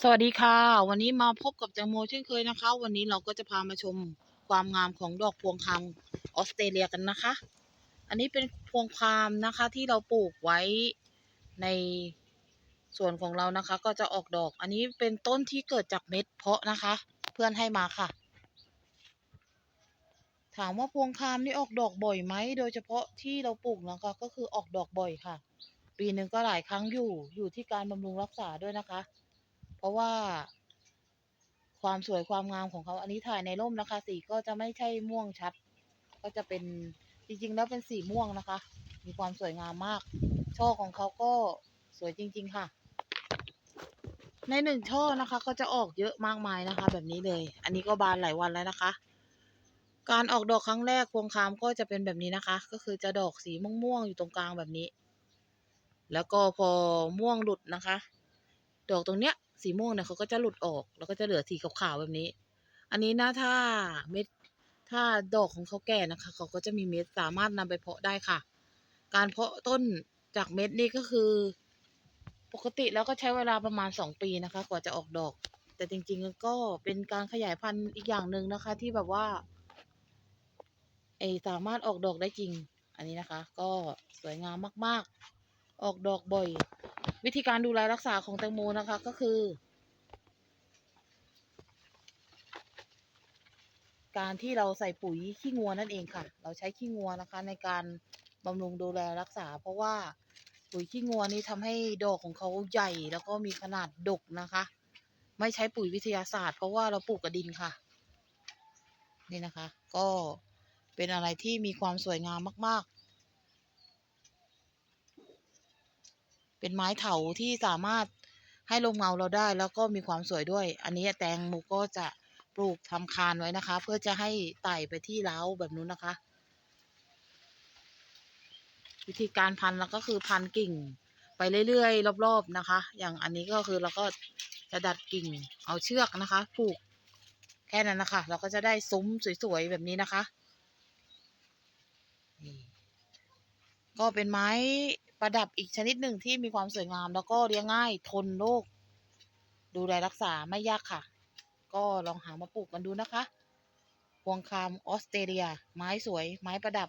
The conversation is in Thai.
สวัสดีค่ะ วันนี้มาพบกับแตงโมเช่นเคยนะคะ วันนี้เราก็จะพามาชมความงามของดอกพวงคามออสเตรเลียกันนะคะ อันนี้เป็นพวงคามนะคะที่เราปลูกไว้ในส่วนของเรานะคะ ก็จะออกดอก อันนี้เป็นต้นที่เกิดจากเม็ดเพาะนะคะ เพื่อนให้มาค่ะ ถามว่าพวงคามนี่ออกดอกบ่อยไหมโดยเฉพาะที่เราปลูกนะคะก็คือออกดอกบ่อยค่ะ ปีหนึ่งก็หลายครั้งอยู่อยู่ที่การบำรุงรักษาด้วยนะคะ เพราะว่า ความสวยความงามของเขาอันนี้ถ่ายในร่มนะคะ สีก็จะไม่ใช่ม่วงชัด ก็จะเป็นจริงๆ แล้วเป็นสีม่วงนะคะ มีความสวยงามมาก ช่อของเขาก็สวยจริง ๆ ค่ะ ในหนึ่งช่อนะคะ ก็จะออกเยอะมากมายนะคะ แบบนี้เลย อันนี้ก็บานหลายวันแล้วนะคะ การออกดอกครั้งแรกพวงคามก็จะเป็นแบบนี้นะคะ ก็คือจะดอกสีม่วงๆอยู่ตรงกลางแบบนี้ แล้วก็พอม่วงหลุดนะคะ ดอกตรงเนี้ย สีม่วงเนี่ยเขาก็จะหลุดออก แล้วก็จะเหลือสีขาวๆแบบนี้ อันนี้นะถ้าเม็ดถ้าดอกของเขาแก่นะคะ เขาก็จะมีเม็ดสามารถนำไปเพาะได้ค่ะ การเพาะต้นจากเม็ดนี่ก็คือ ปกติแล้วก็ใช้เวลาประมาณสองปีนะคะ กว่าจะออกดอก แต่จริงๆก็เป็นการขยายพันธุ์อีกอย่างหนึ่งนะคะ ที่แบบว่าไอสามารถออกดอกได้จริง อันนี้นะคะ ก็สวยงามมาก ๆ ออกดอกบ่อย วิธีการดูแลรักษาของแตงโมนะคะก็คือ การที่เราใส่ปุ๋ยขี้งัวนั่นเองค่ะ เราใช้ขี้งัวนะคะ ในการบำรุงดูแลรักษา เพราะว่าปุ๋ยขี้งัวนี่ทำให้ดอกของเขาใหญ่แล้วก็มีขนาดดกนะคะ ไม่ใช้ปุ๋ยวิทยาศาสตร์ เพราะว่าเราปลูกกับดินค่ะ นี่นะคะ ก็เป็นอะไรที่มีความสวยงามมาก เป็นไม้เถาที่สามารถให้ลมเงาเราได้แล้วก็มีความสวยด้วย อันนี้แตงโมก็จะปลูกทำคานไว้นะคะ เพื่อจะให้ไต่ไปที่เล้าแบบนู้นนะคะ วิธีการพันแล้วก็คือพันกิ่ง ไปเรื่อยๆรอบๆนะคะ อย่างอันนี้ก็คือเราก็จะดัดกิ่งเอาเชือกนะคะ ผูกแค่นั้นนะคะ เราก็จะได้ซุ้มสวยๆแบบนี้นะคะก็เป็นไม้ ประดับอีกชนิดหนึ่งที่มีความสวยงาม แล้วก็เลี้ยงง่ายทนโรคดูแลรักษาไม่ยากค่ะ ก็ลองหามาปลูกกันดูนะคะพวงคามออสเตรเลีย ไม้สวย ไม้ประดับ